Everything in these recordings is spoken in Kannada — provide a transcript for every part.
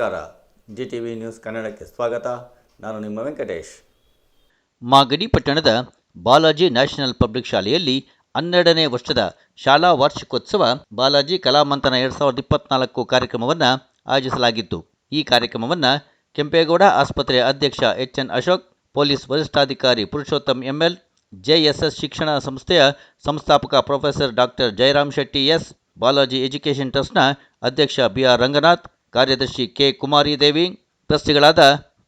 ನಮಸ್ಕಾರ. ಜಿ ಟಿ ವಿ ನ್ಯೂಸ್ ಕನ್ನಡಕ್ಕೆ ಸ್ವಾಗತ. ನಾನು ನಿಮ್ಮ ವೆಂಕಟೇಶ್. ಮಾಗಡಿ ಪಟ್ಟಣದ ಬಾಲಾಜಿ ನ್ಯಾಷನಲ್ ಪಬ್ಲಿಕ್ ಶಾಲೆಯಲ್ಲಿ ಹನ್ನೆರಡನೇ ವರ್ಷದ ಶಾಲಾ ವಾರ್ಷಿಕೋತ್ಸವ ಬಾಲಾಜಿ ಕಲಾಮಂಥನ ಎರಡು ಸಾವಿರದ ಇಪ್ಪತ್ನಾಲ್ಕು ಕಾರ್ಯಕ್ರಮವನ್ನು ಆಯೋಜಿಸಲಾಗಿತ್ತು. ಈ ಕಾರ್ಯಕ್ರಮವನ್ನು ಕೆಂಪೇಗೌಡ ಆಸ್ಪತ್ರೆಯ ಅಧ್ಯಕ್ಷ ಎಚ್ ಎನ್ ಅಶೋಕ್, ಪೊಲೀಸ್ ವರಿಷ್ಠಾಧಿಕಾರಿ ಪುರುಷೋತ್ತಮ್ ಎಂಎಲ್, ಜೆಎಸ್ಎಸ್ ಶಿಕ್ಷಣ ಸಂಸ್ಥೆಯ ಸಂಸ್ಥಾಪಕ professor doctor Jayaram Shetty S, Balaji education ಟ್ರಸ್ಟ್ನ ಅಧ್ಯಕ್ಷ ಬಿ ಆರ್ ರಂಗನಾಥ್ ಕಾರ್ಯದರ್ಶಿ K Kumari Devi ಟ್ರಸ್ಟಿಗಳಾದ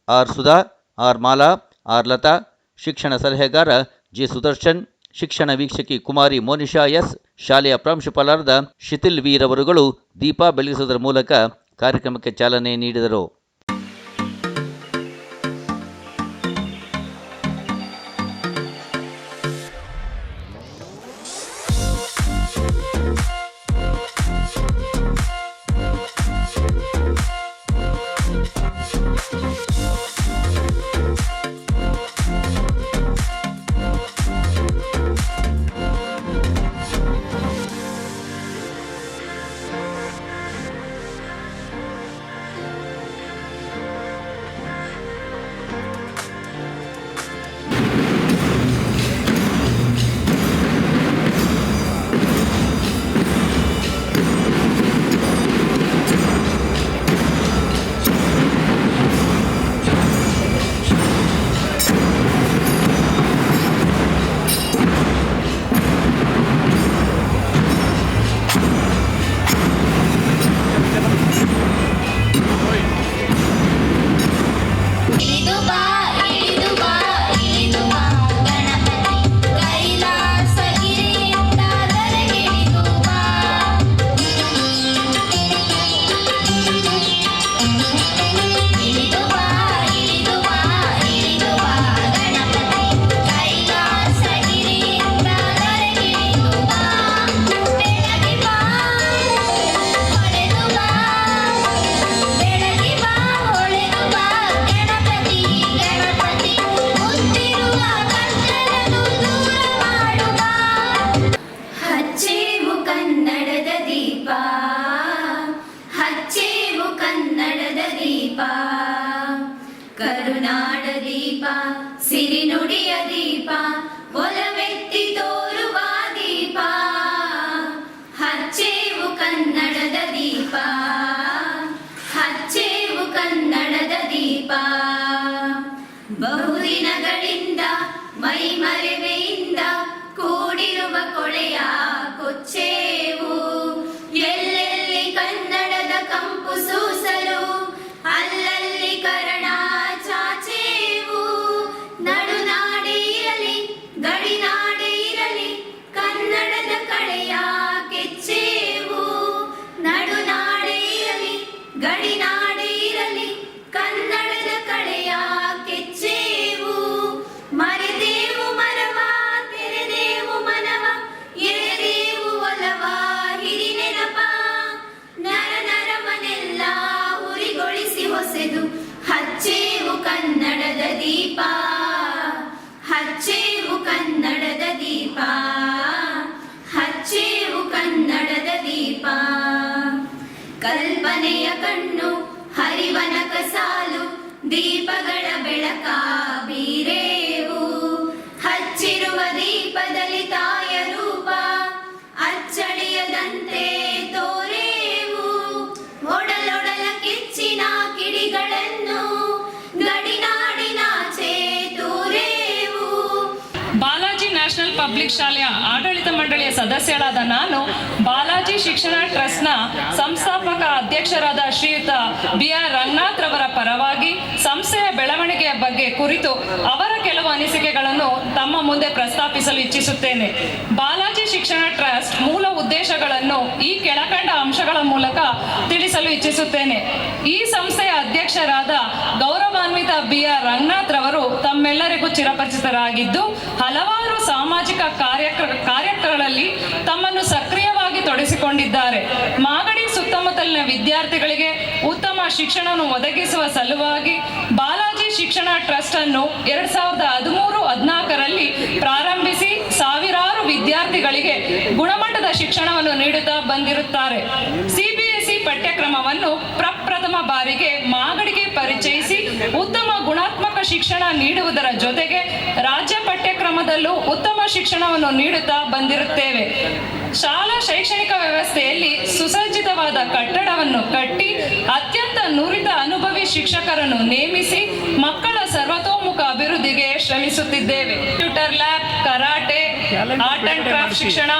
R Sudha, R Mala, R Latha, ಶಿಕ್ಷಣ ಸಲಹೆಗಾರ ಜಿ ಸುದರ್ಶನ್, ಶಿಕ್ಷಣ ವೀಕ್ಷಕಿ ಕುಮಾರಿ ಮೋನಿಶಾ ಎಸ್, ಶಾಲೆಯ ಪ್ರಾಂಶುಪಾಲರಾದ ಶಿಥಿಲ್ ವೀರವರುಗಳು ದೀಪ ಬೆಳಗಿಸುವುದರ ಮೂಲಕ ಕಾರ್ಯಕ್ರಮಕ್ಕೆ ಚಾಲನೆ ನೀಡಿದರು. ಹಚ್ಚೇವು ಕನ್ನಡದ ದೀಪ. ಹಚ್ಚೇವು ಕನ್ನಡದ ದೀಪ. ಕಲ್ಪನೆಯ ಕಣ್ಣು ಹರಿವನಕ ಸಾಲು ದೀಪಗಳ ಬೆಳಕ ಬೀರೇವು ಶಾಲೆಯ ಆಡಳಿತ ಮಂಡಳಿಯ ಸದಸ್ಯಳಾದ ನಾನು ಬಾಲಾಜಿ ಶಿಕ್ಷಣ ಟ್ರಸ್ಟ್ನ ಸಂಸ್ಥಾಪಕ ಅಧ್ಯಕ್ಷರಾದ ಶ್ರೀಯುತ ಬಿ ಆರ್ ರಂಗನಾಥ್ ರವರ ಪರವಾಗಿ ಸಂಸ್ಥೆಯ ಬೆಳವಣಿಗೆಯ ಬಗ್ಗೆ ಕುರಿತು ಅವರ ಕೆಲವು ಅನಿಸಿಕೆಗಳನ್ನು ತಮ್ಮ ಮುಂದೆ ಪ್ರಸ್ತಾಪಿಸಲು ಇಚ್ಛಿಸುತ್ತೇನೆ. ಬಾಲಾಜಿ ಶಿಕ್ಷಣ ಟ್ರಸ್ಟ್ ಮೂಲ ಉದ್ದೇಶಗಳನ್ನು ಈ ಕೆಳಕಂಡ ಅಂಶಗಳ ಮೂಲಕ ತಿಳಿಸಲು ಇಚ್ಛಿಸುತ್ತೇನೆ. ಈ ಸಂಸ್ಥೆಯ ಅಧ್ಯಕ್ಷರಾದ ಗೌರವಾನ್ವಿತ ಬಿ ಆರ್ ರಂಗನಾಥ್ ರವರು ತಮ್ಮೆಲ್ಲರಿಗೂ ಚಿರಪರಿಚಿತರಾಗಿದ್ದು, ಹಲವಾರು ಸಾಮಾಜಿಕ ಕಾರ್ಯಕ್ರ ಕಾರ್ಯಕ್ರಮಗಳಲ್ಲಿ ತಮ್ಮನ್ನು ಸಕ್ರಿಯವಾಗಿ ತೊಡಗಿಸಿಕೊಂಡಿದ್ದಾರೆ. ಮಾಗಡಿ ಸುತ್ತಮುತ್ತಲಿನ ವಿದ್ಯಾರ್ಥಿಗಳಿಗೆ ಉತ್ತಮ ಶಿಕ್ಷಣವನ್ನು ಒದಗಿಸುವ ಸಲುವಾಗಿ ಬಾಲಾಜಿ ಶಿಕ್ಷಣ ಟ್ರಸ್ಟ್ ಅನ್ನು ಎರಡ್ ಸಾವಿರದ ಹದಿಮೂರು ಹದಿನಾಲ್ಕರಲ್ಲಿ ಪ್ರಾರಂಭಿಸಿ ಸಾವಿರಾರು ವಿದ್ಯಾರ್ಥಿಗಳಿಗೆ ಗುಣಮಟ್ಟದ ಶಿಕ್ಷಣವನ್ನು ನೀಡುತ್ತಾ ಬಂದಿರುತ್ತಾರೆ. ಸಿಬಿಎಸ್ಇ ಪಠ್ಯಕ್ರಮವನ್ನು ಪ್ರಪ್ರಥಮ ಬಾರಿಗೆ ಮಾಗಡಿಗೆ ಪರಿಚಯಿಸಿ ಉತ್ತಮ ಗುಣಾತ್ಮಕ ಶಿಕ್ಷಣ ನೀಡುವುದರ ಜೊತೆಗೆ ರಾಜ್ಯ ಪಠ್ಯಕ್ರಮದಲ್ಲೂ ಉತ್ತಮ ಶಿಕ್ಷಣವನ್ನು ನೀಡುತ್ತಾ ಬಂದಿರುತ್ತೇವೆ. ಶಾಲಾ ಶೈಕ್ಷಣಿಕ ವ್ಯವಸ್ಥೆಯಲ್ಲಿ ಸುಸಜ್ಜಿತವಾದ ಕಟ್ಟಡವನ್ನು ಕಟ್ಟಿ ಅತ್ಯಂತ ನುರಿತ ಅನುಭವಿ ಶಿಕ್ಷಕರನ್ನು ನೇಮಿಸಿ ಮಕ್ಕಳ ಸರ್ವತೋಮುಖ ಅಭಿವೃದ್ಧಿಗೆ ಶ್ರಮಿಸುತ್ತಿದ್ದೇವೆ. Computer lab karate art and craft ಶಿಕ್ಷಣ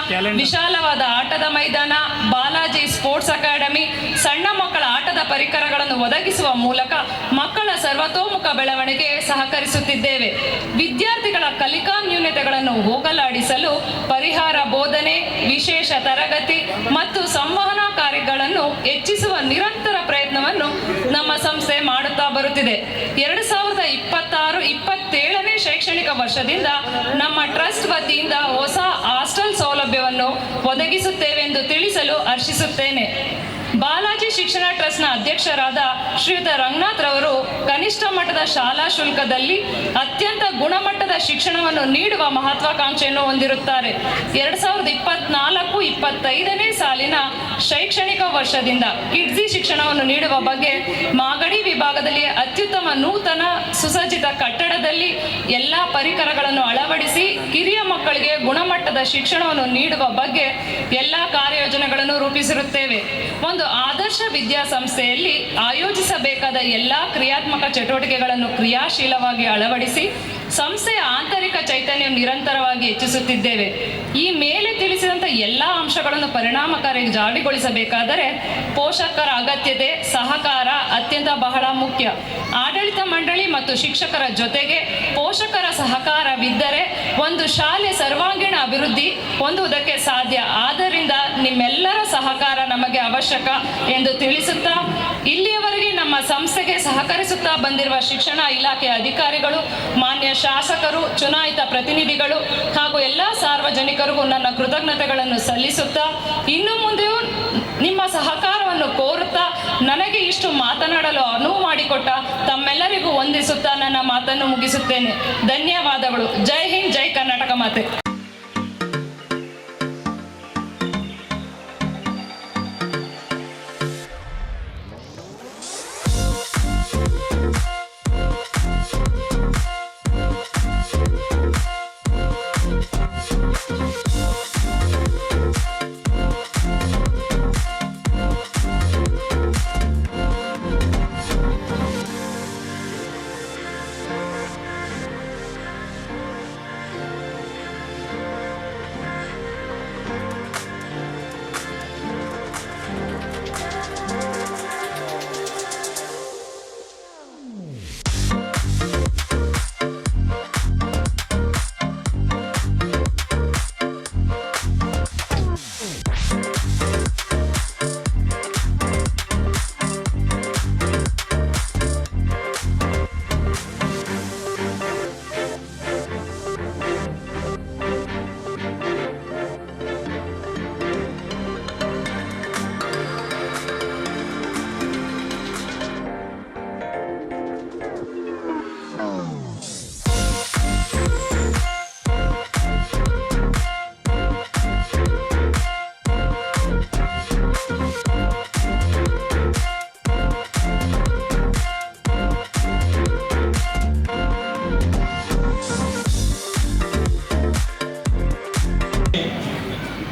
ವಿಶಾಲವಾದ ಆಟದ ಮೈದಾನ ಬಾಲಾಜಿ ಸ್ಪೋರ್ಟ್ಸ್ ಅಕಾಡೆಮಿ ಸಣ್ಣ ಮಕ್ಕಳ ಪರಿಕರಗಳನ್ನು ಒದಗಿಸುವ ಮೂಲಕ ಮಕ್ಕಳ ಸರ್ವತೋಮುಖ ಬೆಳವಣಿಗೆ ಸಹಕರಿಸುತ್ತಿದ್ದೇವೆ. ವಿದ್ಯಾರ್ಥಿಗಳ ಕಲಿಕಾ ನ್ಯೂನತೆಗಳನ್ನು ಹೋಗಲಾಡಿಸಲು ಪರಿಹಾರ ಬೋಧನೆ, ವಿಶೇಷ ತರಗತಿ ಮತ್ತು ಸಂವಹನ ಕಾರ್ಯಗಳನ್ನು ಹೆಚ್ಚಿಸುವ ನಿರಂತರ ಪ್ರಯತ್ನವನ್ನು ನಮ್ಮ ಸಂಸ್ಥೆ ಮಾಡುತ್ತಾ ಬರುತ್ತಿದೆ. ಎರಡು ಸಾವಿರದ ಇಪ್ಪತ್ತಾರು, ಇಪ್ಪತ್ತೇಳನೇ ಶೈಕ್ಷಣಿಕ ವರ್ಷದಿಂದ ನಮ್ಮ ಟ್ರಸ್ಟ್ ವತಿಯಿಂದ ಹೊಸ ಹಾಸ್ಟೆಲ್ ಸೌಲಭ್ಯವನ್ನು ಒದಗಿಸುತ್ತೇವೆಂದು ತಿಳಿಸಲು ಹರ್ಷಿಸುತ್ತೇನೆ. ಬಾಲಾಜಿ ಶಿಕ್ಷಣ ಟ್ರಸ್ಟ್ನ ಅಧ್ಯಕ್ಷರಾದ ಶ್ರೀಯುತ ರಂಗನಾಥ್ ರವರು ಕನಿಷ್ಠ ಮಟ್ಟದ ಶಾಲಾ ಶುಲ್ಕದಲ್ಲಿ ಅತ್ಯಂತ ಗುಣಮಟ್ಟದ ಶಿಕ್ಷಣವನ್ನು ನೀಡುವ ಮಹತ್ವಾಕಾಂಕ್ಷೆಯನ್ನು ಹೊಂದಿರುತ್ತಾರೆ. ಎರಡ್ ಸಾವಿರದ ಇಪ್ಪತ್ನಾಲ್ಕು ಇಪ್ಪತ್ತೈದನೇ ಸಾಲಿನ ಶೈಕ್ಷಣಿಕ ವರ್ಷದಿಂದ ಕಿಡ್ಸಿ ಶಿಕ್ಷಣವನ್ನು ನೀಡುವ ಬಗ್ಗೆ ಮಾಗಡಿ ವಿಭಾಗದಲ್ಲಿ ಅತ್ಯುತ್ತಮ ನೂತನ ಸುಸಜ್ಜಿತ ಕಟ್ಟಡದಲ್ಲಿ ಎಲ್ಲ ಪರಿಕರಗಳನ್ನು ಅಳವಡಿಸಿ ಕಿರಿಯ ಮಕ್ಕಳಿಗೆ ಗುಣಮಟ್ಟದ ಶಿಕ್ಷಣವನ್ನು ನೀಡುವ ಬಗ್ಗೆ ಎಲ್ಲ ಕಾರ್ಯಯೋಜನೆಗಳನ್ನು ರೂಪಿಸಿರುತ್ತೇವೆ. ಒಂದು ಆದರ್ಶ ವಿದ್ಯಾಸಂಸ್ಥೆಯಲ್ಲಿ ಆಯೋಜಿಸಬೇಕಾದ ಎಲ್ಲ ಕ್ರಿಯಾತ್ಮಕ ಚಟುವಟಿಕೆಗಳನ್ನು ಕ್ರಿಯಾಶೀಲವಾಗಿ ಅಳವಡಿಸಿ ಸಂಸ್ಥೆಯ ಆಂತರಿಕ ಚೈತನ್ಯ ನಿರಂತರವಾಗಿ ಹೆಚ್ಚಿಸುತ್ತಿದ್ದೇವೆ. ಈ ಮೇಲೆ ತಿಳಿಸಿದಂಥ ಎಲ್ಲ ಅಂಶಗಳನ್ನು ಪರಿಣಾಮಕಾರಿ ಜಾರಿಗೊಳಿಸಬೇಕಾದರೆ ಪೋಷಕರ ಅಗತ್ಯತೆ, ಸಹಕಾರ ಅತ್ಯಂತ ಬಹಳ ಮುಖ್ಯ. ಆಡಳಿತ ಮಂಡಳಿ ಮತ್ತು ಶಿಕ್ಷಕರ ಜೊತೆಗೆ ಪೋಷಕರ ಸಹಕಾರವಿದ್ದರೆ ಒಂದು ಶಾಲೆ ಸರ್ವಾಂಗೀಣ ಅಭಿವೃದ್ಧಿ ಹೊಂದುವುದಕ್ಕೆ ಸಾಧ್ಯ. ಆದ್ದರಿಂದ ನಿಮ್ಮೆಲ್ಲರ ಸಹಕಾರ ನಮಗೆ ಅವಶ್ಯಕ ಎಂದು ತಿಳಿಸುತ್ತಾ, ಇಲ್ಲಿಯವರೆಗೆ ನಮ್ಮ ಸಂಸ್ಥೆಗೆ ಸಹಕರಿಸುತ್ತಾ ಬಂದಿರುವ ಶಿಕ್ಷಣ ಇಲಾಖೆ ಅಧಿಕಾರಿಗಳು, ಮಾನ್ಯ ಶಾಸಕರು, ಚುನಾಯಿತ ಪ್ರತಿನಿಧಿಗಳು ಹಾಗೂ ಎಲ್ಲ ಸಾರ್ವಜನಿಕರಿಗೂ ನನ್ನ ಕೃತಜ್ಞತೆಗಳನ್ನು ಸಲ್ಲಿಸುತ್ತಾ, ಇನ್ನು ಮುಂದೆಯೂ ನಿಮ್ಮ ಸಹಕಾರವನ್ನು ಕೋರುತ್ತಾ ನನಗೆ ಇಷ್ಟು ಮಾತನಾಡಲು ಅನುವು ಮಾಡಿಕೊಟ್ಟ ತಮ್ಮೆಲ್ಲರಿಗೂ ವಂದಿಸುತ್ತಾ ನನ್ನ ಮಾತನ್ನು ಮುಗಿಸುತ್ತೇನೆ. ಧನ್ಯವಾದಗಳು. ಜೈ ಹಿಂದ್, ಜೈ ಕರ್ನಾಟಕ ಮಾತೆ.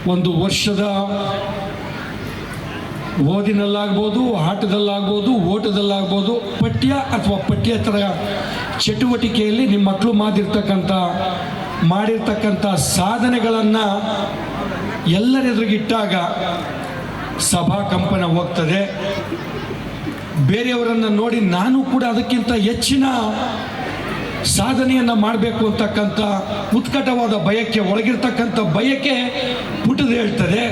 ಒಂದು ವರ್ಷದ ಓದಿನಲ್ಲಾಗ್ಬೋದು, ಆಟದಲ್ಲಾಗ್ಬೋದು, ಓಟದಲ್ಲಾಗ್ಬೋದು, ಪಠ್ಯ ಅಥವಾ ಪಠ್ಯೇತರ ಚಟುವಟಿಕೆಯಲ್ಲಿ ನಿಮ್ಮ ಮಕ್ಕಳು ಮಾಡಿರ್ತಕ್ಕಂಥ ಮಾಡಿರ್ತಕ್ಕಂಥ ಸಾಧನೆಗಳನ್ನು ಎಲ್ಲರೆದುರಿಗಿಟ್ಟಾಗ ಸಭಾ ಕಂಪನ ಹೋಗ್ತದೆ. ಬೇರೆಯವರನ್ನು ನೋಡಿ ನಾನು ಕೂಡ ಅದಕ್ಕಿಂತ ಹೆಚ್ಚಿನ ಸಾಧನೆಯನ್ನು ಮಾಡಬೇಕು ಅಂತಕ್ಕಂಥ ಉತ್ಕಟವಾದ ಬಯಕೆ, ಒಳಗಿರ್ತಕ್ಕಂಥ ಬಯಕೆ ಪುಟದು ಹೇಳ್ತದೆ.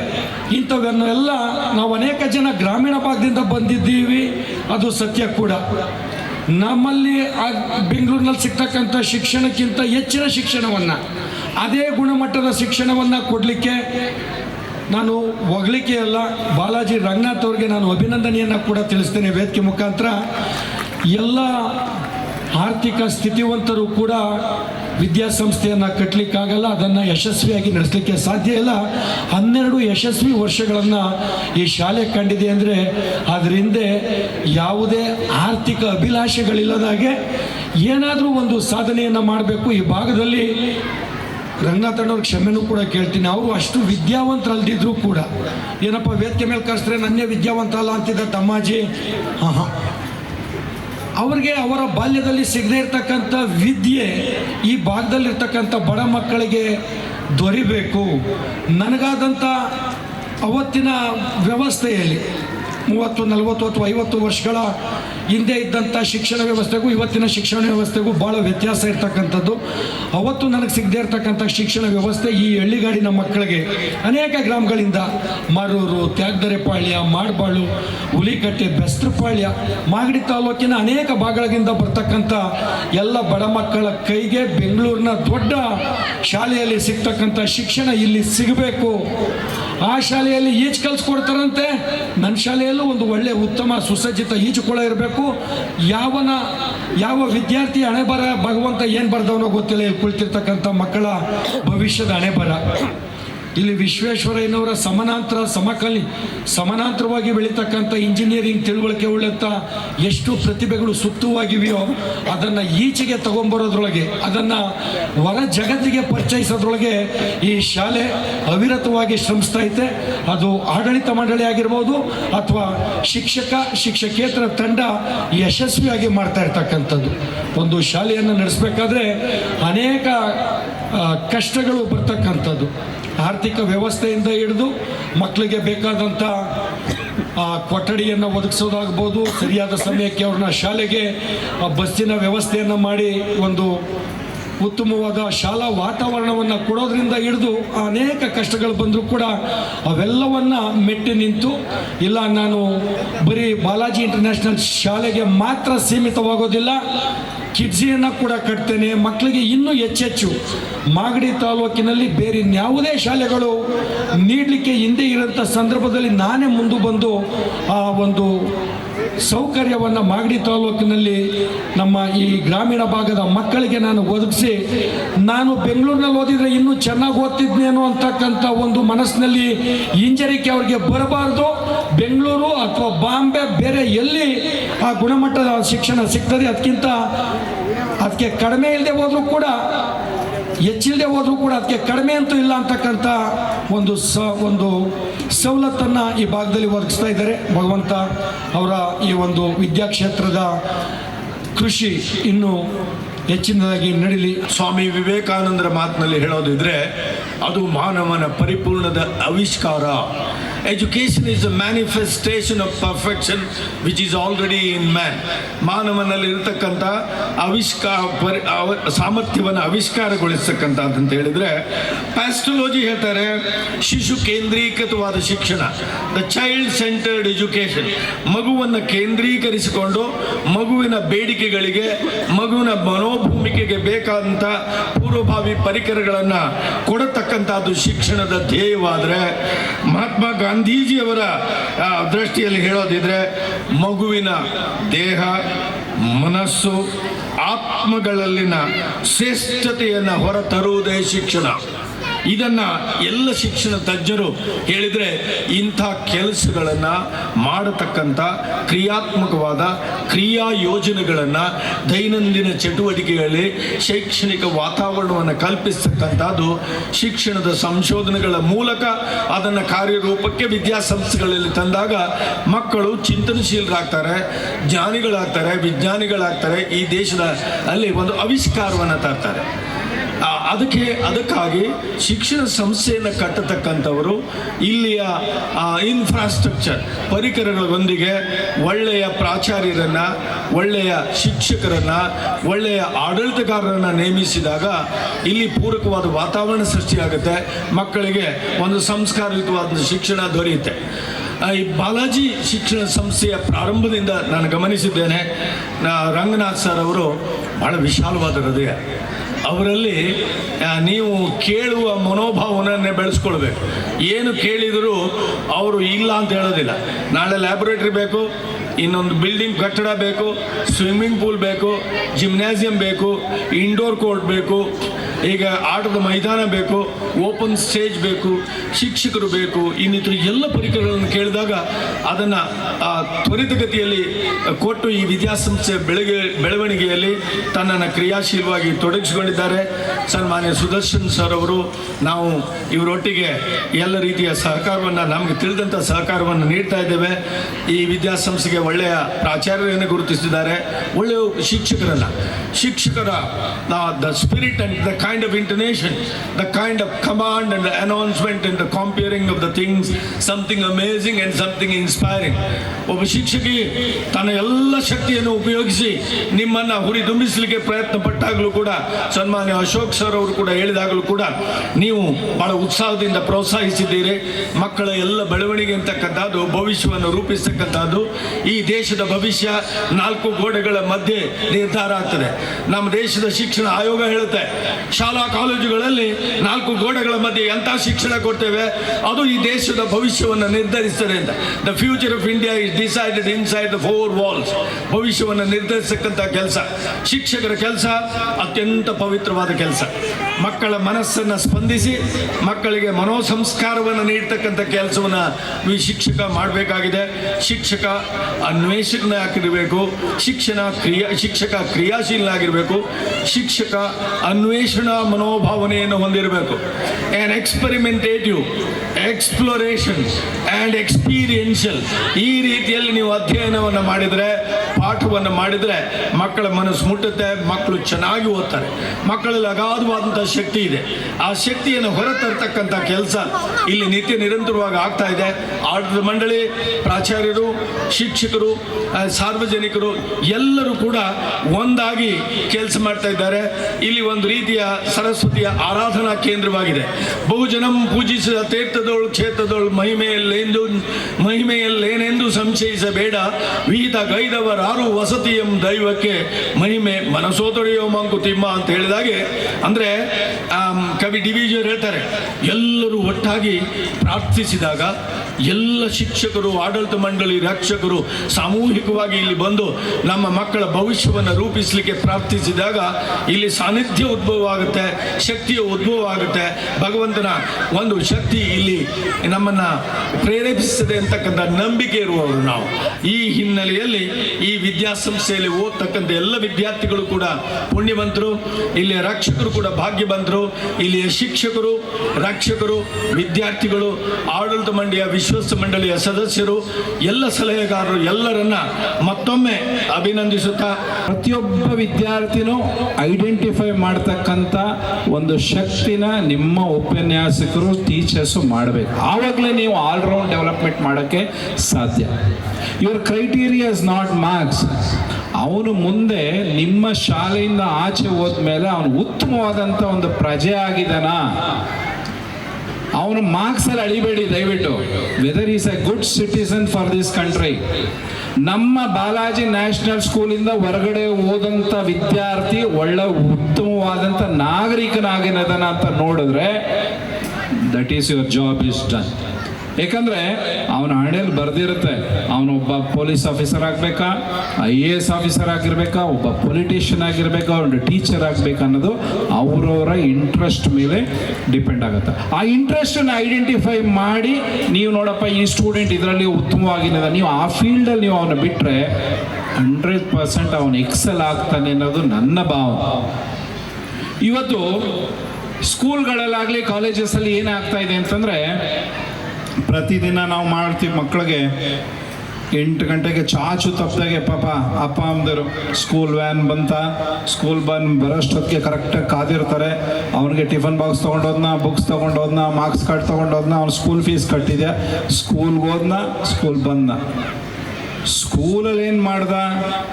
ಇಂಥವನ್ನೆಲ್ಲ ನಾವು ಅನೇಕ ಜನ ಗ್ರಾಮೀಣ ಭಾಗದಿಂದ ಬಂದಿದ್ದೀವಿ. ಅದು ಸತ್ಯ ಕೂಡ. ನಮ್ಮಲ್ಲಿ ಬೆಂಗಳೂರಿನಲ್ಲಿ ಸಿಗ್ತಕ್ಕಂಥ ಶಿಕ್ಷಣಕ್ಕಿಂತ ಹೆಚ್ಚಿನ ಶಿಕ್ಷಣವನ್ನು, ಅದೇ ಗುಣಮಟ್ಟದ ಶಿಕ್ಷಣವನ್ನು ಕೊಡಲಿಕ್ಕೆ ನಾನು ಹೊಗಳಿಕೆ ಅಲ್ಲ, ಬಾಲಾಜಿ ರಂಗನಾಥ್ ಅವ್ರಿಗೆ ನಾನು ಅಭಿನಂದನೆಯನ್ನು ಕೂಡ ತಿಳಿಸ್ತೇನೆ ವೇದಿಕೆ ಮುಖಾಂತರ. ಎಲ್ಲ ಆರ್ಥಿಕ ಸ್ಥಿತಿವಂತರು ಕೂಡ ವಿದ್ಯಾಸಂಸ್ಥೆಯನ್ನು ಕಟ್ಟಲಿಕ್ಕಾಗಲ್ಲ ಅದನ್ನು ಯಶಸ್ವಿಯಾಗಿ ನಡೆಸಲಿಕ್ಕೆ ಸಾಧ್ಯ ಇಲ್ಲ. ಹನ್ನೆರಡು ಯಶಸ್ವಿ ವರ್ಷಗಳನ್ನು ಈ ಶಾಲೆ ಕಂಡಿದೆ ಅಂದರೆ ಅದರ ಹಿಂದೆ ಯಾವುದೇ ಆರ್ಥಿಕ ಅಭಿಲಾಷೆಗಳಿಲ್ಲದಾಗೆ ಏನಾದರೂ ಒಂದು ಸಾಧನೆಯನ್ನು ಮಾಡಬೇಕು. ಈ ಭಾಗದಲ್ಲಿ ರಂಗನಾಥಣ್ಣವ್ರ ಕ್ಷಮೆನೂ ಕೂಡ ಕೇಳ್ತೀನಿ. ಅವರು ಅಷ್ಟು ವಿದ್ಯಾವಂತರಲ್ದಿದ್ರೂ ಕೂಡ, ಏನಪ್ಪ ವೇದಿಕೆ ಮೇಲೆ ಕರೆಸಿದ್ರೆ ನನ್ನೇ ವಿದ್ಯಾವಂತ ಅಲ್ಲ ಅಂತಿದ್ದ ತಮ್ಮಾಜಿ? ಹಾಂ ಹಾಂ ಅವ್ರಿಗೆ ಅವರ ಬಾಲ್ಯದಲ್ಲಿ ಸಿಗದೇ ಇರ್ತಕ್ಕಂಥ ವಿದ್ಯೆ ಈ ಭಾಗದಲ್ಲಿರ್ತಕ್ಕಂಥ ಬಡ ಮಕ್ಕಳಿಗೆ ದೊರಿಬೇಕು. ನನಗಾದಂಥ ಅವತ್ತಿನ ವ್ಯವಸ್ಥೆಯಲ್ಲಿ ಮೂವತ್ತು, ನಲವತ್ತು ಅಥವಾ ಐವತ್ತು ವರ್ಷಗಳ ಹಿಂದೆ ಇದ್ದಂಥ ಶಿಕ್ಷಣ ವ್ಯವಸ್ಥೆಗೂ, ಇವತ್ತಿನ ಶಿಕ್ಷಣ ವ್ಯವಸ್ಥೆಗೂ ಭಾಳ ವ್ಯತ್ಯಾಸ ಇರ್ತಕ್ಕಂಥದ್ದು. ಅವತ್ತು ನನಗೆ ಸಿಗದೇ ಇರ್ತಕ್ಕಂಥ ಶಿಕ್ಷಣ ವ್ಯವಸ್ಥೆ ಈ ಹಳ್ಳಿಗಾಡಿನ ಮಕ್ಕಳಿಗೆ ಅನೇಕ ಗ್ರಾಮಗಳಿಂದ ಮಾರೂರು ತ್ಯಾಗದರೆಪಾಳ್ಯ ಮಾಡಬಾಳು, ಹುಲಿಕಟ್ಟೆ ಬೆಸ್ತ್ರಪಾಳ್ಯ ಮಾಗಡಿ ತಾಲೂಕಿನ ಅನೇಕ ಭಾಗಗಳಿಂದ ಬರ್ತಕ್ಕಂಥ ಎಲ್ಲ ಬಡ ಮಕ್ಕಳ ಕೈಗೆ ಬೆಂಗಳೂರಿನ ದೊಡ್ಡ ಶಾಲೆಯಲ್ಲಿ ಸಿಗ್ತಕ್ಕಂಥ ಶಿಕ್ಷಣ ಇಲ್ಲಿ ಸಿಗಬೇಕು. ಆ ಶಾಲೆಯಲ್ಲಿ ಈಜು ಕಲಿಸ್ಕೊಡ್ತಾರಂತೆ. ನನ್ನ ಶಾಲೆಯಲ್ಲೂ ಒಂದು ಒಳ್ಳೆಯ ಉತ್ತಮ ಸುಸಜ್ಜಿತ ಈಜುಕೊಳ ಇರಬೇಕು. ಯಾವನ, ಯಾವ ವಿದ್ಯಾರ್ಥಿ ಹಣೆ ಬರ, ಭಗವಂತ ಏನು ಬರ್ದವನೋ ಗೊತ್ತಿಲ್ಲ ಇಲ್ಲಿ ಕುಳಿತಿರ್ತಕ್ಕಂಥ ಮಕ್ಕಳ ಭವಿಷ್ಯದ ಹಣೆ ಬರ. ಇಲ್ಲಿ ವಿಶ್ವೇಶ್ವರಯ್ಯನವರ ಸಮಾನಾಂತರ ಸಮಕಾಲೀನ ಸಮಾನಾಂತರವಾಗಿ ಬೆಳೀತಕ್ಕಂಥ ಇಂಜಿನಿಯರಿಂಗ್ ತಿಳುವಳಿಕೆ ಉಳ್ಳಂಥ ಎಷ್ಟು ಪ್ರತಿಭೆಗಳು ಸುತ್ತುವಾಗಿವೆಯೋ ಅದನ್ನು ಈಚೆಗೆ ತಗೊಂಬರೋದ್ರೊಳಗೆ, ಅದನ್ನು ಹೊರ ಜಗತ್ತಿಗೆ ಪರಿಚಯಿಸೋದ್ರೊಳಗೆ ಈ ಶಾಲೆ ಅವಿರತವಾಗಿ ಶ್ರಮಿಸ್ತಾ ಐತೆ ಅದು ಆಡಳಿತ ಮಂಡಳಿ ಆಗಿರ್ಬೋದು ಅಥವಾ ಶಿಕ್ಷಕ, ಶಿಕ್ಷಕೇತರ ತಂಡ ಯಶಸ್ವಿಯಾಗಿ ಮಾಡ್ತಾ ಇರ್ತಕ್ಕಂಥದ್ದು. ಒಂದು ಶಾಲೆಯನ್ನು ನಡೆಸಬೇಕಾದ್ರೆ ಅನೇಕ ಕಷ್ಟಗಳು ಬರ್ತಕ್ಕಂಥದ್ದು. ಆರ್ಥಿಕ ವ್ಯವಸ್ಥೆಯಿಂದ ಹಿಡಿದು ಮಕ್ಕಳಿಗೆ ಬೇಕಾದಂಥ ಕೊಠಡಿಯನ್ನು ಒದಗಿಸೋದಾಗ್ಬೋದು ಸರಿಯಾದ ಸಮಯಕ್ಕೆ ಅವ್ರನ್ನ ಶಾಲೆಗೆ ಆ, ಬಸ್ಸಿನ ವ್ಯವಸ್ಥೆಯನ್ನು ಮಾಡಿ ಒಂದು ಉತ್ತಮವಾದ ಶಾಲಾ ವಾತಾವರಣವನ್ನು ಕೊಡೋದ್ರಿಂದ ಹಿಡಿದು ಅನೇಕ ಕಷ್ಟಗಳು ಬಂದರೂ ಕೂಡ ಅವೆಲ್ಲವನ್ನ ಮೆಟ್ಟಿ ನಿಂತು ಇಲ್ಲ ನಾನು ಬರೀ ಬಾಲಾಜಿ ಇಂಟರ್ನ್ಯಾಷನಲ್ ಶಾಲೆಗೆ ಮಾತ್ರ ಸೀಮಿತವಾಗೋದಿಲ್ಲ ಕಿಡ್ಸಿಯನ್ನು ಕೂಡ ಕಟ್ತೇನೆ ಮಕ್ಕಳಿಗೆ ಇನ್ನೂ ಹೆಚ್ಚೆಚ್ಚು. ಮಾಗಡಿ ತಾಲೂಕಿನಲ್ಲಿ ಬೇರೆ ಇನ್ಯಾವುದೇ ಶಾಲೆಗಳು ನೀಡಲಿಕ್ಕೆ ಹಿಂದೆ ಇರೋಂಥ ಸಂದರ್ಭದಲ್ಲಿ ನಾನೇ ಮುಂದೆ ಬಂದು ಆ ಒಂದು ಸೌಕರ್ಯವನ್ನು ಮಾಗಡಿ ತಾಲೂಕಿನಲ್ಲಿ ನಮ್ಮ ಈ ಗ್ರಾಮೀಣ ಭಾಗದ ಮಕ್ಕಳಿಗೆ ನಾನು ಒದಗಿಸಿ, ನಾನು ಬೆಂಗಳೂರಿನಲ್ಲಿ ಓದಿದರೆ ಇನ್ನೂ ಚೆನ್ನಾಗಿ ಓದ್ತಿದ್ನೇನೋ ಅಂತಕ್ಕಂಥ ಒಂದು ಮನಸ್ಸಿನಲ್ಲಿ ಹಿಂಜರಿಕೆ ಅವರಿಗೆ ಬರಬಾರ್ದು. ಬೆಂಗಳೂರು ಅಥವಾ ಬಾಂಬೆ ಬೇರೆ ಎಲ್ಲಿ ಆ ಗುಣಮಟ್ಟದ ಶಿಕ್ಷಣ ಸಿಗ್ತದೆ, ಅದಕ್ಕಿಂತ ಅದಕ್ಕೆ ಕಡಿಮೆ ಇಲ್ಲದೆ ಹೋದರೂ ಕೂಡ ಹೆಚ್ಚಿಲ್ಲದೆ ಹೋದರೂ ಕೂಡ ಅದಕ್ಕೆ ಕಡಿಮೆ ಅಂತೂ ಇಲ್ಲ ಅಂತಕ್ಕಂಥ ಒಂದು ಸ, ಒಂದು ಸವಲತ್ತನ್ನು ಈ ಭಾಗದಲ್ಲಿ ಒದಗಿಸ್ತಾ ಇದ್ದಾರೆ. ಭಗವಂತ ಅವರ ಈ ಒಂದು ವಿದ್ಯಾಕ್ಷೇತ್ರದ ಕೃಷಿ ಇನ್ನೂ ಹೆಚ್ಚಿನದಾಗಿ ನಡೀಲಿ. ಸ್ವಾಮಿ ವಿವೇಕಾನಂದರ ಮಾತಿನಲ್ಲಿ ಹೇಳೋದಿದ್ರೆ, ಅದು ಮಾನವನ ಪರಿಪೂರ್ಣದ ಆವಿಷ್ಕಾರ. Education is a manifestation of perfection which is already in man ಮಾನವನಲ್ಲಿ ಇರತಕ್ಕಂಥ ಆವಿಷ್ಕಾರ, ಪರಿ ಸಾಮರ್ಥ್ಯವನ್ನು ಆವಿಷ್ಕಾರಗೊಳಿಸ್ತಕ್ಕಂಥದ್ದು ಅಂತ ಹೇಳಿದರೆ ಪ್ಯಾಸ್ಟೋಲಜಿ ಹೇಳ್ತಾರೆ, ಶಿಶು ಕೇಂದ್ರೀಕೃತವಾದ ಶಿಕ್ಷಣ ದ ಚೈಲ್ಡ್ ಸೆಂಟರ್ಡ್ ಎಜುಕೇಷನ್ ಮಗುವನ್ನು ಕೇಂದ್ರೀಕರಿಸಿಕೊಂಡು ಮಗುವಿನ ಬೇಡಿಕೆಗಳಿಗೆ, ಮಗುವಿನ ಮನೋಭೂಮಿಕೆಗೆ ಬೇಕಾದಂಥ ಪೂರ್ವಭಾವಿ ಪರಿಕರಗಳನ್ನು ಕೊಡತಕ್ಕಂಥದ್ದು ಶಿಕ್ಷಣದ ಧ್ಯೇಯವಾದರೆ, ಮಹಾತ್ಮ ಗಾಂಧೀಜಿಯವರ ದೃಷ್ಟಿಯಲ್ಲಿ ಹೇಳೋದಿದ್ರೆ ಮಗುವಿನ ದೇಹ ಮನಸ್ಸು ಆತ್ಮಗಳಲ್ಲಿನ ಶ್ರೇಷ್ಠತೆಯನ್ನು ಹೊರತರುವುದೇ ಶಿಕ್ಷಣ. ಇದನ್ನ ಎಲ್ಲ ಶಿಕ್ಷಣ ತಜ್ಞರು ಹೇಳಿದರೆ ಇಂಥ ಕೆಲಸಗಳನ್ನು ಮಾಡತಕ್ಕಂಥ ಕ್ರಿಯಾತ್ಮಕವಾದ ಕ್ರಿಯಾ ಯೋಜನೆಗಳನ್ನು ದೈನಂದಿನ ಚಟುವಟಿಕೆಗಳಲ್ಲಿ ಶೈಕ್ಷಣಿಕ ವಾತಾವರಣವನ್ನು ಕಲ್ಪಿಸ್ತಕ್ಕಂಥದ್ದು ಶಿಕ್ಷಣದ ಸಂಶೋಧನೆಗಳ ಮೂಲಕ ಅದನ್ನು ಕಾರ್ಯರೂಪಕ್ಕೆ ವಿದ್ಯಾಸಂಸ್ಥೆಗಳಲ್ಲಿ ತಂದಾಗ ಮಕ್ಕಳು ಚಿಂತನಶೀಲರಾಗ್ತಾರೆ, ಜ್ಞಾನಿಗಳಾಗ್ತಾರೆ, ವಿಜ್ಞಾನಿಗಳಾಗ್ತಾರೆ ಈ ದೇಶದ ಅಲ್ಲಿ ಒಂದು ಆವಿಷ್ಕಾರವನ್ನು ತರ್ತಾರೆ. ಅದಕ್ಕೆ, ಅದಕ್ಕಾಗಿ ಶಿಕ್ಷಣ ಸಂಸ್ಥೆಯನ್ನು ಕಟ್ಟತಕ್ಕಂಥವರು ಇಲ್ಲಿಯ ಇನ್ಫ್ರಾಸ್ಟ್ರಕ್ಚರ್ ಪರಿಕರಗಳೊಂದಿಗೆ ಒಳ್ಳೆಯ ಪ್ರಾಚಾರ್ಯರನ್ನು, ಒಳ್ಳೆಯ ಶಿಕ್ಷಕರನ್ನು, ಒಳ್ಳೆಯ ಆಡಳಿತಗಾರರನ್ನು ನೇಮಿಸಿದಾಗ ಇಲ್ಲಿ ಪೂರಕವಾದ ವಾತಾವರಣ ಸೃಷ್ಟಿಯಾಗುತ್ತೆ. ಮಕ್ಕಳಿಗೆ ಒಂದು ಸಂಸ್ಕಾರಯುತವಾದ ಶಿಕ್ಷಣ ದೊರೆಯುತ್ತೆ. ಈ ಬಾಲಾಜಿ ಶಿಕ್ಷಣ ಸಂಸ್ಥೆಯ ಪ್ರಾರಂಭದಿಂದ ನಾನು ಗಮನಿಸಿದ್ದೇನೆ. ರಂಗನಾಥ್ ಸರ್ ಅವರು ಬಹಳ ವಿಶಾಲವಾದ ಹೃದಯ. ಅವರಲ್ಲಿ ನೀವು ಕೇಳುವ ಮನೋಭಾವನನ್ನೇ ಬೆಳೆಸ್ಕೊಳ್ಬೇಕು. ಏನು ಕೇಳಿದರೂ ಅವರು ಇಲ್ಲ ಅಂತ ಹೇಳೋದಿಲ್ಲ. ನಾಳೆ ಲ್ಯಾಬೊರೇಟ್ರಿ ಬೇಕು, ಇನ್ನೊಂದು ಬಿಲ್ಡಿಂಗ್ ಕಟ್ಟಡ ಬೇಕು ಸ್ವಿಮ್ಮಿಂಗ್ ಪೂಲ್ ಬೇಕು ಜಿಮ್ನಾಸಿಯಂ ಬೇಕು ಇಂಡೋರ್ ಕೋರ್ಟ್ ಬೇಕು ಈಗ ಆಟದ ಮೈದಾನ ಬೇಕು, ಓಪನ್ ಸ್ಟೇಜ್ ಬೇಕು, ಶಿಕ್ಷಕರು ಬೇಕು, ಇನ್ನಿತರ ಎಲ್ಲ ಪರಿಕರಗಳನ್ನು ಕೇಳಿದಾಗ ಅದನ್ನು ತ್ವರಿತಗತಿಯಲ್ಲಿ ಕೊಟ್ಟು ಈ ವಿದ್ಯಾಸಂಸ್ಥೆ ಬೆಳಗ್ಗೆ ಬೆಳವಣಿಗೆಯಲ್ಲಿ ತನ್ನನ್ನು ಕ್ರಿಯಾಶೀಲವಾಗಿ ತೊಡಗಿಸಿಕೊಂಡಿದ್ದಾರೆ. ಸನ್ಮಾನ್ಯ ಸುದರ್ಶನ್ ಸರ್ ಅವರು, ನಾವು ಇವರೊಟ್ಟಿಗೆ ಎಲ್ಲ ರೀತಿಯ ಸಹಕಾರವನ್ನು, ನಮಗೆ ತಿಳಿದಂಥ ಸಹಕಾರವನ್ನು ನೀಡ್ತಾ ಇದ್ದೇವೆ. ಈ ವಿದ್ಯಾಸಂಸ್ಥೆಗೆ ಒಳ್ಳೆಯ ಪ್ರಾಚಾರ್ಯರನ್ನು ಗುರುತಿಸಿದ್ದಾರೆ. ಒಳ್ಳೆಯ ಶಿಕ್ಷಕರನ್ನು. ಶಿಕ್ಷಕರ the spirit and the kind of the the kind of command and announcement and the comparing of the things something amazing and something inspiring ಒಬ್ಬ ಶಿಕ್ಷಕಿ ತನ್ನ ಎಲ್ಲ ಶಕ್ತಿಯನ್ನು ಉಪಯೋಗಿಸಿ ನಿಮ್ಮನ್ನು ಹುರಿದುಂಬಿಸಲಿಕ್ಕೆ ಪ್ರಯತ್ನ ಪಟ್ಟಾಗಲೂ ಕೂಡ, ಸನ್ಮಾನ್ಯ ಅಶೋಕ್ ಸರ್ ಅವರು ಕೂಡ ಹೇಳಿದಾಗಲೂ ಕೂಡ, ನೀವು ಬಹಳ ಉತ್ಸಾಹದಿಂದ ಪ್ರೋತ್ಸಾಹಿಸಿದ್ದೀರಿ. ಮಕ್ಕಳ ಎಲ್ಲ ಬೆಳವಣಿಗೆ ಅಂತಕ್ಕಂಥದ್ದು, ಭವಿಷ್ಯವನ್ನು ರೂಪಿಸ್ತಕ್ಕಂಥದ್ದು, ಈ ದೇಶದ ಭವಿಷ್ಯ ನಾಲ್ಕು ಗೋಡೆಗಳ ಮಧ್ಯೆ ನಿರ್ಧಾರ ಆಗ್ತದೆ. ನಮ್ಮ ದೇಶದ ಶಿಕ್ಷಣ ಆಯೋಗ ಹೇಳುತ್ತೆ ಶಾಲಾ ಕಾಲೇಜುಗಳಲ್ಲಿ ನಾಲ್ಕು ಗೋಡೆಗಳ ಮಧ್ಯೆ ಎಂಥ ಶಿಕ್ಷಣ ಕೊಡ್ತೇವೆ? ಅದು ಈ ದೇಶದ ಭವಿಷ್ಯವನ್ನು ನಿರ್ಧರಿಸ್ತದೆ ಅಂತ. The future of India is decided inside the four walls ಭವಿಷ್ಯವನ್ನು ನಿರ್ಧರಿಸತಕ್ಕಂಥ ಕೆಲಸ. ಶಿಕ್ಷಕರ ಕೆಲಸ ಅತ್ಯಂತ ಪವಿತ್ರವಾದ ಕೆಲಸ. ಮಕ್ಕಳ ಮನಸ್ಸನ್ನು ಸ್ಪಂದಿಸಿ, ಮಕ್ಕಳಿಗೆ ಮನೋಸಂಸ್ಕಾರವನ್ನು ನೀಡ್ತಕ್ಕಂಥ ಕೆಲಸವನ್ನು ಈ ಶಿಕ್ಷಕ ಮಾಡಬೇಕಾಗಿದೆ. ಶಿಕ್ಷಕ ಅನ್ವೇಷಕನಾಗಿರಬೇಕು ಶಿಕ್ಷಣ ಕ್ರಿಯಾ, ಶಿಕ್ಷಕ ಕ್ರಿಯಾಶೀಲನಾಗಿರಬೇಕು. ಶಿಕ್ಷಕ ಅನ್ವೇಷಣಾ ಮನೋಭಾವನೆಯನ್ನು ಹೊಂದಿರಬೇಕು. An experimentative exploration and experiential ಈ ರೀತಿಯಲ್ಲಿ ನೀವು ಅಧ್ಯಯನವನ್ನು ಮಾಡಿದರೆ, ಪಾಠವನ್ನು ಮಾಡಿದರೆ ಮಕ್ಕಳ ಮನಸ್ಸು ಮುಟ್ಟುತ್ತೆ, ಮಕ್ಕಳು ಚೆನ್ನಾಗಿ ಓದ್ತಾರೆ. ಮಕ್ಕಳಲ್ಲಿ ಅಗಾಧವಾದಂಥ ಶಕ್ತಿ ಇದೆ. ಆ ಶಕ್ತಿಯನ್ನು ಹೊರತರ್ತಕ್ಕಂಥ ಕೆಲಸ ಇಲ್ಲಿ ನಿತ್ಯ ನಿರಂತರವಾಗಿ ಆಗ್ತಾ ಇದೆ. ಆಡಳಿತ ಮಂಡಳಿ, ಪ್ರಾಚಾರ್ಯರು, ಶಿಕ್ಷಕರು ಸಾರ್ವಜನಿಕರು ಎಲ್ಲರೂ ಕೂಡ ಒಂದಾಗಿ ಕೆಲಸ ಮಾಡ್ತಾ ಇದ್ದಾರೆ. ಇಲ್ಲಿ ಒಂದು ರೀತಿಯ ಸರಸ್ವತಿಯ ಆರಾಧನಾ ಕೇಂದ್ರವಾಗಿದೆ. ಬಹುಜನಂ ಪೂಜಿಸಿದ ತೀರ್ಥದೋಳು ಕ್ಷೇತ್ರದೋಳು ಮಹಿಮೆಯಲ್ಲೆಂದು ಮಹಿಮೆಯಲ್ಲೇನೆಂದು ಸಂಶಯಿಸಬೇಡ. ವಿಹಿತ ಗೈದವರಾರು ವಸತಿಯಂ ದೈವಕ್ಕೆ ಮಹಿಮೆ ಮನಸೋತೊಡೆಯೋ ಮಂಕುತಿಮ್ಮ ಅಂತ ಹೇಳಿದಾಗೆ ಅಂದರೆ ಕವಿ ಡಿವಿಜರ್ ಹೇಳ್ತಾರೆ, ಎಲ್ಲರೂ ಒಟ್ಟಾಗಿ ಪ್ರಾರ್ಥಿಸಿದಾಗ ಎಲ್ಲ ಶಿಕ್ಷಕರು, ಆಡಳಿತ ಮಂಡಳಿ ರಕ್ಷಕರು ಸಾಮೂಹಿಕವಾಗಿ ಇಲ್ಲಿ ಬಂದು ನಮ್ಮ ಮಕ್ಕಳ ಭವಿಷ್ಯವನ್ನು ರೂಪಿಸಲಿಕ್ಕೆ ಪ್ರಾರ್ಥಿಸಿದಾಗ ಇಲ್ಲಿ ಸಾನ್ನಿಧ್ಯ ಉದ್ಭವ ಆಗುತ್ತೆ ಶಕ್ತಿಯ ಉದ್ಭವ ಆಗುತ್ತೆ ಭಗವಂತನ ಒಂದು ಶಕ್ತಿ ಇಲ್ಲಿ ನಮ್ಮನ್ನು ಪ್ರೇರೇಪಿಸ್ತದೆ ಅಂತಕ್ಕಂಥ ನಂಬಿಕೆ ಇರುವವರು ನಾವು. ಈ ಹಿನ್ನೆಲೆಯಲ್ಲಿ ಈ ವಿದ್ಯಾಸಂಸ್ಥೆಯಲ್ಲಿ ಓದ್ತಕ್ಕಂಥ ಎಲ್ಲ ವಿದ್ಯಾರ್ಥಿಗಳು ಕೂಡ ಪುಣ್ಯವಂತರು ಇಲ್ಲಿಯ ರಕ್ಷಕರು ಕೂಡ ಭಾಗ್ಯವಂತರು, ಇಲ್ಲಿಯ ಶಿಕ್ಷಕರು, ರಕ್ಷಕರು, ವಿದ್ಯಾರ್ಥಿಗಳು, ಆಡಳಿತ ಮಂಡಳಿಯ ವಿಶ್ವಸ್ತ ಮಂಡಳಿಯ ಸದಸ್ಯರು, ಎಲ್ಲ ಸಲಹೆಗಾರರು ಎಲ್ಲರನ್ನ ಮತ್ತೊಮ್ಮೆ ಅಭಿನಂದಿಸುತ್ತಾ ಪ್ರತಿಯೊಬ್ಬ ವಿದ್ಯಾರ್ಥಿನೂ ಐಡೆಂಟಿಫೈ ಮಾಡ್ತಕ್ಕಂಥ ಒಂದು ಶಕ್ತಿನ ನಿಮ್ಮ ಉಪನ್ಯಾಸಕರು, ಟೀಚರ್ಸು ಮಾಡಬೇಕು. ಆವಾಗಲೇ ನೀವು ಆಲ್ರೌಂಡ್ ಡೆವಲಪ್ಮೆಂಟ್ ಮಾಡೋಕ್ಕೆ ಸಾಧ್ಯ. Your criteria is not marks ಅವನು ಮುಂದೆ ನಿಮ್ಮ ಶಾಲೆಯಿಂದ ಆಚೆ ಹೋದ್ಮೇಲೆ ಅವನು ಉತ್ತಮವಾದಂಥ ಒಂದು ಪ್ರಜೆ ಆಗಿದ್ದಾನಾ. ಅವನು ಮಾರ್ಕ್ಸಲ್ಲಿ ಅಳಿಬೇಡಿ, ದಯವಿಟ್ಟು. Whether is a good citizen for this country ನಮ್ಮ ಬಾಲಾಜಿ ನ್ಯಾಷನಲ್ ಸ್ಕೂಲಿಂದ ಹೊರಗಡೆ ಓದಂಥ ವಿದ್ಯಾರ್ಥಿ ಒಳ್ಳೆ ಉತ್ತಮವಾದಂಥ ನಾಗರಿಕನಾಗಿನದನ ಅಂತ ನೋಡಿದ್ರೆ that is your job is done ಯಾಕಂದ್ರೆ ಅವನ ಹಣೆಯಲ್ಲಿ ಬರ್ದಿರುತ್ತೆ. ಅವನೊಬ್ಬ ಪೊಲೀಸ್ ಆಫೀಸರ್ ಆಗಬೇಕಾ? ಐ ಎ ಎಸ್ ಆಫೀಸರ್ ಆಗಿರ್ಬೇಕಾ? ಒಬ್ಬ ಪೊಲಿಟಿಷಿಯನ್ ಆಗಿರ್ಬೇಕಾ? ಒಂದು ಟೀಚರ್ ಆಗಬೇಕು ಅನ್ನೋದು ಅವರವರ ಇಂಟ್ರೆಸ್ಟ್ ಮೇಲೆ ಡಿಪೆಂಡ್ ಆಗುತ್ತೆ. ಆ ಇಂಟ್ರೆಸ್ಟನ್ನು ಐಡೆಂಟಿಫೈ ಮಾಡಿ, ನೀವು ನೋಡಪ್ಪ, ಈ ಸ್ಟೂಡೆಂಟ್ ಇದರಲ್ಲಿ ಉತ್ತಮವಾಗಿ ನೀವು ಆ ಫೀಲ್ಡಲ್ಲಿ ನೀವು ಅವನ ಬಿಟ್ಟರೆ ಹಂಡ್ರೆಡ್ ಪರ್ಸೆಂಟ್ ಅವನು ಎಕ್ಸೆಲ್ ಆಗ್ತಾನೆ ಅನ್ನೋದು ನನ್ನ ಭಾವ ಇವತ್ತು ಸ್ಕೂಲ್ಗಳಲ್ಲಾಗಲಿ ಕಾಲೇಜಸಲ್ಲಿ ಏನಾಗ್ತಾ ಇದೆ ಅಂತಂದರೆ ಪ್ರತಿದಿನ ನಾವು ಮಾಡ್ತೀವಿ ಮಕ್ಕಳಿಗೆ ಎಂಟು ಗಂಟೆಗೆ ಚಾಚು ತಪ್ಪದಾಗೆ ಪಾಪ ಅಪ್ಪ, ಅಮ್ಮದರು ಸ್ಕೂಲ್ ವ್ಯಾನ್ ಬಂತ ಸ್ಕೂಲ್ ಬನ್ ಬರೋಷ್ಟೊತ್ತಿಗೆ ಕರೆಕ್ಟಾಗಿ ಕಾದಿರ್ತಾರೆ. ಅವನಿಗೆ ಟಿಫನ್ ಬಾಕ್ಸ್ ತೊಗೊಂಡೋದ್ನ ಬುಕ್ಸ್ ತೊಗೊಂಡೋದ್ನ ಮಾರ್ಕ್ಸ್ ಕಾರ್ಡ್ ತೊಗೊಂಡೋದ್ನ, ಅವ್ನು ಸ್ಕೂಲ್ ಫೀಸ್ ಕಟ್ಟಿದೆ. ಸ್ಕೂಲ್ಗೆ ಹೋದ್ನ ಸ್ಕೂಲ್ ಬಂದ ಸ್ಕೂಲಲ್ಲಿ ಏನು ಮಾಡ್ದ?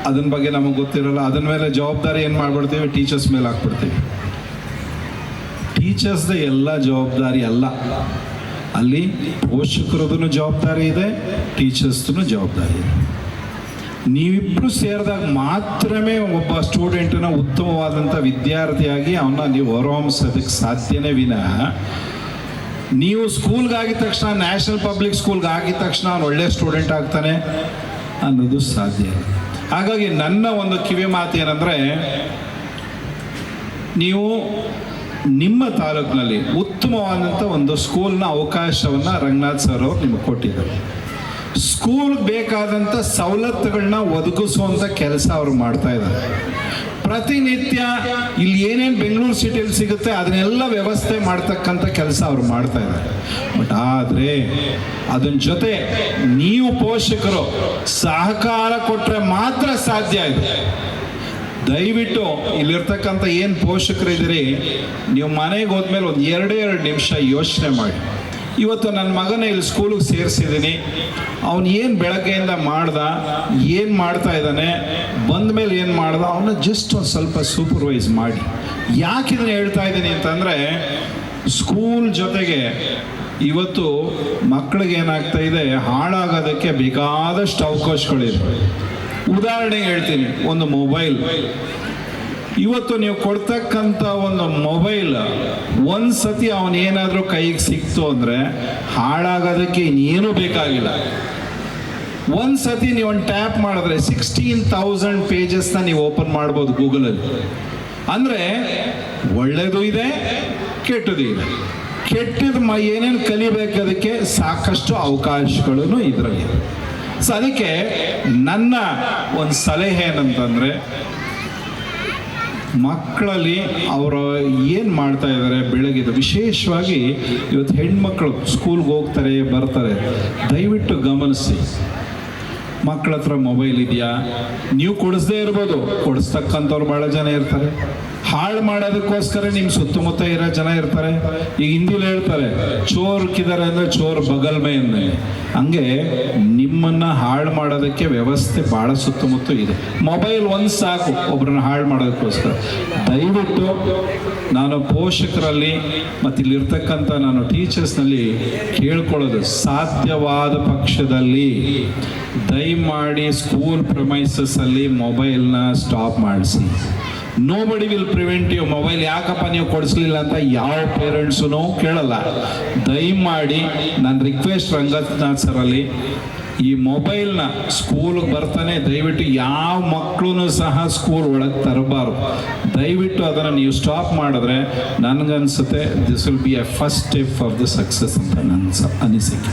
ಅದನ್ನ ಬಗ್ಗೆ ನಮಗೆ ಗೊತ್ತಿರಲ್ಲ. ಅದನ್ನ ಮೇಲೆ ಜವಾಬ್ದಾರಿ ಏನು ಮಾಡ್ಬಿಡ್ತೀವಿ? ಟೀಚರ್ಸ್ ಮೇಲೆ ಹಾಕ್ಬಿಡ್ತೀವಿ. ಟೀಚರ್ಸ್ದ ಎಲ್ಲ ಜವಾಬ್ದಾರಿ ಅಲ್ಲ. ಅಲ್ಲಿ ಪೋಷಕರದೂ ಜವಾಬ್ದಾರಿ ಇದೆ ಟೀಚರ್ಸ್ದು ಜವಾಬ್ದಾರಿ ಇದೆ. ನೀವಿಬ್ಬರು ಸೇರಿದಾಗ ಮಾತ್ರವೇ ಒಬ್ಬ ಸ್ಟೂಡೆಂಟನ್ನ ಉತ್ತಮವಾದಂಥ ವಿದ್ಯಾರ್ಥಿಯಾಗಿ ಅವನ್ನ ನೀವು ಹೊರಹೊಮ್ಮಿಸೋದಕ್ಕೆ ಸಾಧ್ಯನೇ ವಿನಃ, ನೀವು ಸ್ಕೂಲ್ಗಾಗಿದ ತಕ್ಷಣ ನ್ಯಾಷನಲ್ ಪಬ್ಲಿಕ್ ಸ್ಕೂಲ್ಗೆ ಆಗಿದ ತಕ್ಷಣ ಅವ್ನು ಒಳ್ಳೆ ಸ್ಟೂಡೆಂಟ್ ಆಗ್ತಾನೆ ಅನ್ನೋದು ಸಾಧ್ಯ ಹಾಗಾಗಿ ನನ್ನ ಒಂದು ಕಿವಿ ಮಾತು ಏನಂದರೆ, ನೀವು ನಿಮ್ಮ ತಾಲೂಕಿನಲ್ಲಿ ಉತ್ತಮವಾದಂಥ ಒಂದು ಸ್ಕೂಲ್ನ ಅವಕಾಶವನ್ನು ರಂಗನಾಥ್ ಸರ್ ಅವರು ನಿಮಗೆ ಕೊಟ್ಟಿದ್ದಾರೆ. ಸ್ಕೂಲ್ ಬೇಕಾದಂಥ ಸವಲತ್ತುಗಳನ್ನ ಒದಗಿಸುವಂಥ ಕೆಲಸ ಅವರು ಮಾಡ್ತಾ ಇದ್ದಾರೆ. ಪ್ರತಿನಿತ್ಯ ಇಲ್ಲಿ ಏನೇನು ಬೆಂಗಳೂರು ಸಿಟಿಯಲ್ಲಿ ಸಿಗುತ್ತೆ ಅದನ್ನೆಲ್ಲ ವ್ಯವಸ್ಥೆ ಮಾಡ್ತಕ್ಕಂಥ ಕೆಲಸ ಅವರು ಮಾಡ್ತಾ ಇದ್ದಾರೆ. ಬಟ್ ಆದರೆ ಅದನ್ನ ಜೊತೆ ನೀವು ಪೋಷಕರು ಸಹಕಾರ ಕೊಟ್ಟರೆ ಮಾತ್ರ ಸಾಧ್ಯ ಇದೆ. ದಯವಿಟ್ಟು ಇಲ್ಲಿರ್ತಕ್ಕಂಥ ಏನು ಪೋಷಕರಿದ್ದೀರಿ, ನೀವು ಮನೆಗೆ ಹೋದ್ಮೇಲೆ ಒಂದು ಎರಡೇ ಎರಡು ನಿಮಿಷ ಯೋಚನೆ ಮಾಡಿ. ಇವತ್ತು ನನ್ನ ಮಗನ ಇಲ್ಲಿ ಸ್ಕೂಲಿಗೆ ಸೇರಿಸಿದ್ದೀನಿ. ಅವನು ಏನು ಬೆಳಗ್ಗೆಯಿಂದ ಮಾಡ್ದ, ಏನು ಮಾಡ್ತಾ ಇದ್ದಾನೆ ಬಂದ ಮೇಲೆ ಏನು ಮಾಡ್ದ ಅವನ್ನ ಜಸ್ಟ್ ಒಂದು ಸ್ವಲ್ಪ ಸೂಪರ್ವೈಸ್ ಮಾಡಿ. ಯಾಕೆ ಇದನ್ನ ಹೇಳ್ತಾ ಇದ್ದೀನಿ ಅಂತಂದರೆ ಸ್ಕೂಲ್ ಜೊತೆಗೆ ಇವತ್ತು ಮಕ್ಕಳಿಗೆ ಏನಾಗ್ತಾ ಇದೆ, ಹಾಳಾಗೋದಕ್ಕೆ ಬೇಕಾದಷ್ಟು ಅವಕಾಶಗಳಿದೆ ಉದಾಹರಣೆಗೆ ಹೇಳ್ತೀನಿ, ಒಂದು ಮೊಬೈಲ್. ಇವತ್ತು ನೀವು ಕೊಡ್ತಕ್ಕಂಥ ಒಂದು ಮೊಬೈಲ್, ಒಂದು ಸತಿ ಅವನೇನಾದರೂ ಕೈಗೆ ಸಿಕ್ತು ಅಂದರೆ ಹಾಳಾಗೋದಕ್ಕೆ ಇನ್ನೇನು ಬೇಕಾಗಿಲ್ಲ. ಒಂದು ಸತಿ ನೀವು ಒಂದು ಟ್ಯಾಪ್ ಮಾಡಿದ್ರೆ ಸಿಕ್ಸ್ಟೀನ್ ತೌಸಂಡ್ ಪೇಜಸ್ನ ನೀವು ಓಪನ್ ಮಾಡ್ಬೋದು ಗೂಗಲಲ್ಲಿ. ಅಂದರೆ ಒಳ್ಳೆಯದು ಇದೆ, ಕೆಟ್ಟದ್ದು ಇದೆ. ಕೆಟ್ಟದ್ದು ಮ ಏನೇನು ಕಲಿಬೇಕದಕ್ಕೆ ಸಾಕಷ್ಟು ಅವಕಾಶಗಳು ಇದರಲ್ಲಿ. ಸೊ ಅದಕ್ಕೆ ನನ್ನ ಒಂದು ಸಲಹೆ ಏನಂತಂದರೆ, ಮಕ್ಕಳಲ್ಲಿ ಅವರು ಏನು ಮಾಡ್ತಾ ಇದ್ದಾರೆ ಬೆಳಗ್ಗೆ ವಿಶೇಷವಾಗಿ ಇವತ್ತು ಹೆಣ್ಮಕ್ಳು ಸ್ಕೂಲ್ಗೆ ಹೋಗ್ತಾರೆ, ಬರ್ತಾರೆ, ದಯವಿಟ್ಟು ಗಮನಿಸಿ. ಮಕ್ಕಳ ಹತ್ರ ಮೊಬೈಲ್ ಇದೆಯಾ? ನೀವು ಕೊಡಿಸ್ದೇ ಇರ್ಬೋದು, ಕೊಡಿಸ್ತಕ್ಕಂಥವ್ರು ಭಾಳ ಜನ ಇರ್ತಾರೆ. ಹಾಳು ಮಾಡೋದಕ್ಕೋಸ್ಕರ ನಿಮ್ಮ ಸುತ್ತಮುತ್ತ ಇರೋ ಜನ ಇರ್ತಾರೆ. ಈಗ ಹಿಂದಿಲಿ ಹೇಳ್ತಾರೆ ಚೋರ್ಕಿದ್ದಾರೆ ಅಂದರೆ ಚೋರ್ ಬಗಲ್ ಮೇ ಅಂದೆ. ಹಂಗೆ ನಿಮ್ಮನ್ನ ಹಾಳು ಮಾಡೋದಕ್ಕೆ ವ್ಯವಸ್ಥೆ ಭಾಳ ಸುತ್ತಮುತ್ತ ಇದೆ. ಮೊಬೈಲ್ ಒಂದು ಸಾಕು ಒಬ್ಬರನ್ನ ಹಾಳು ಮಾಡೋದಕ್ಕೋಸ್ಕರ. ದಯವಿಟ್ಟು ನಾನು ಪೋಷಕರಲ್ಲಿ ಮತ್ತು ಇಲ್ಲಿರ್ತಕ್ಕಂಥ ನಾನು ಟೀಚರ್ಸ್ನಲ್ಲಿ ಕೇಳ್ಕೊಳ್ಳೋದು ಸಾಧ್ಯವಾದ ಪಕ್ಷದಲ್ಲಿ ದಯಮಾಡಿ ಸ್ಕೂಲ್ ಪ್ರಮೈಸಸ್ಸಲ್ಲಿ ಮೊಬೈಲ್ನ ಸ್ಟಾಪ್ ಮಾಡಿಸಿ. Nobody will prevent you mobile ಯಾಕಪ್ಪ ನೀವು ಕೊಡಿಸ್ಲಿಲ್ಲ ಅಂತ ಯಾವ ಪೇರೆಂಟ್ಸು ಕೇಳಲ್ಲ. ದಯಮಾಡಿ ನನ್ನ ರಿಕ್ವೆಸ್ಟ್ ರಂಗನಾಥ್ ಸರಲ್ಲಿ ಈ ಮೊಬೈಲ್ನ ಸ್ಕೂಲ್ಗೆ ಬರ್ತಾನೆ. ದಯವಿಟ್ಟು ಯಾವ ಮಕ್ಕಳು ಸಹ ಸ್ಕೂಲ್ ಒಳಗೆ ತರಬಾರ್ದು. ದಯವಿಟ್ಟು ಅದನ್ನು ನೀವು ಸ್ಟಾಪ್ ಮಾಡಿದ್ರೆ ನನಗನ್ಸುತ್ತೆ this will be a first step for the success ಅಂತ ನನ್ನ ಅನಿಸಿಕೆ.